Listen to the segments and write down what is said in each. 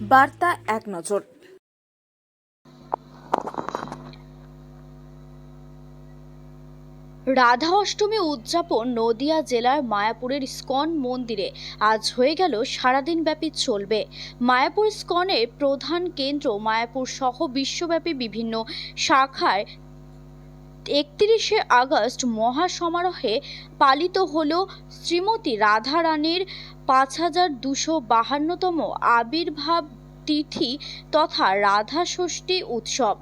বার্তা এক নজর। রাধা অষ্টমী উদযাপন নদিয়া জেলার মায়াপুরের স্কন মন্দিরে। আজ হয়ে গেল সারাদিন ব্যাপী চলবে। মায়াপুর স্কনের প্রধান কেন্দ্র মায়াপুর সহ বিশ্বব্যাপী বিভিন্ন শাখায় একত্রিশে আগস্ট মহাসমারোহে পালিত হল শ্রীমতী রাধারানীর পাঁচ হাজার দুশো বাহান্নতম আবির্ভাব তিথি তথা রাধা ষষ্ঠী উৎসব।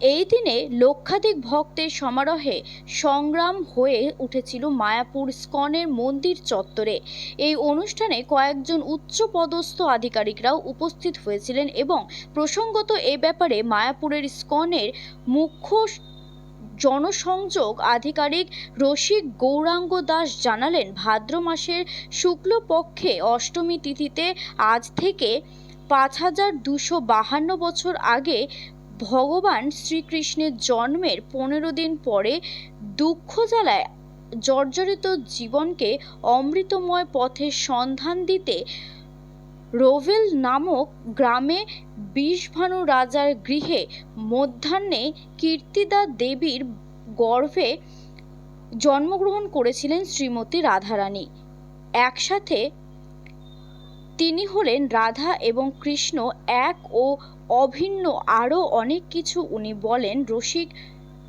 এই দিনে লক্ষাধিক ভক্তের সমারোহে সংগ্রাম হয়ে উঠেছিল মায়াপুর স্কনের মন্দির চত্বরে। এই অনুষ্ঠানে কয়েকজন উচ্চপদস্থ আধিকারিকরাও উপস্থিত হয়েছিলেন এবং প্রসঙ্গত এ ব্যাপারে মায়াপুরের স্কনের মুখ্য জনসংযোগ আধিকারিক রসিক গৌরাঙ্গ দাস জানালেন, ভাদ্র মাসের শুক্লপক্ষে অষ্টমী তিথিতে আজ থেকে পাঁচ হাজার দুশো বাহান্ন বছর আগে ভগবান শ্রীকৃষ্ণের জন্মের পনেরো দিন পরে দুঃখ জ্বালায় জর্জরিত জীবনকে অমৃতময় পথের সন্ধান দিতে রোভেল নামক গ্রামে বিষভানু রাজার গৃহে মধ্যাহ্নে কীর্তিদা দেবীর গর্ভে জন্মগ্রহণ করেছিলেন শ্রীমতী রাধারানী। একসাথে তিনি হলেন রাধা এবং কৃষ্ণ এক ও অভিন্ন আরও অনেক কিছু উনি বলেন রসিক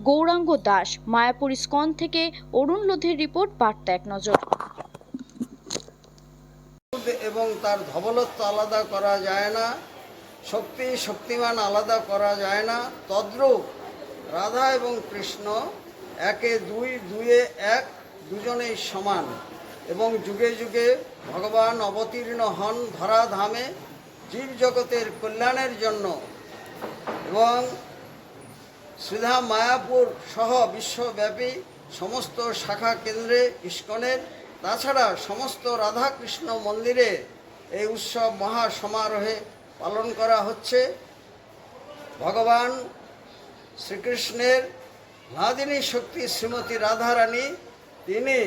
গৌরাঙ্গ দাস, মায়াপুর স্কন থেকে অরুণ লোধের রিপোর্ট, বার্তা এক নজর। এবং তার ধবলত্ব আলাদা করা যায় না, শক্তি শক্তিমান আলাদা করা যায় না। তদ্রূপ রাধা এবং কৃষ্ণ একে দুই, দুয়ে এক, দুজনেই সমান। এবং যুগে যুগে ভগবান অবতীর্ণ হন ধরাধামে জীব জগতের কল্যাণের জন্য। এবং শ্রীধাম মায়াপুর সহ বিশ্বব্যাপী সমস্ত শাখা কেন্দ্রে, ইস্কনের, তাছাড়া সমস্ত রাধাকৃষ্ণ মন্দিরে এই উৎসব মহা সমারোহে পালন করা হচ্ছে। ভগবান শ্রীকৃষ্ণের নাদিনী শক্তি শ্রীমতী রাধারানী, তিনি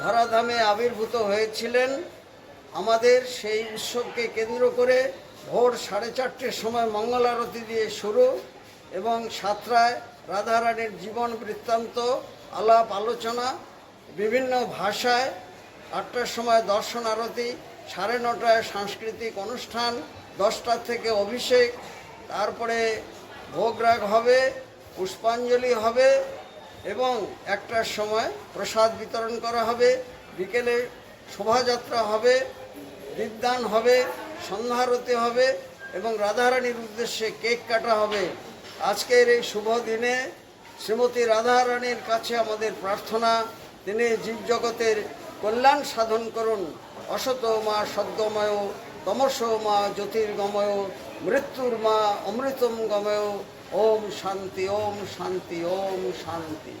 ধরাধামে আবির্ভূত হয়েছিলেন আমাদের সেই উৎসবকে কেন্দ্র করে ভোর সাড়ে চারটের সময় মঙ্গল আরতি দিয়ে শুরু এবং সাতটায় রাধারানীর জীবন বৃত্তান্ত, আলাপ, আলোচনা, বিভিন্ন ভাষায় আটটার সময় দর্শন আরতি, সাড়ে নটায় সাংস্কৃতিক অনুষ্ঠান, দশটা থেকে অভিষেক, তারপরে ভোগরাগ হবে, পুষ্পাঞ্জলি হবে এবং একটার সময় প্রসাদ বিতরণ করা হবে, বিকেলে শোভাযাত্রা হবে, বিদ্যান হবে সন্ধ্যারতি হবে এবং রাধারানীর উদ্দেশ্যে কেক কাটা হবে। আজকের এই শুভ দিনে শ্রীমতী রাধারানীর কাছে আমাদের প্রার্থনা, তিনি জীবজগতের কল্যাণ সাধন করুন। অসত মা সদ্গময়, তমস মা জ্যোতির্গময়, মৃত্যুর মা অমৃতম গময়। ওম শান্তি ওম শান্তি ওম শান্তি।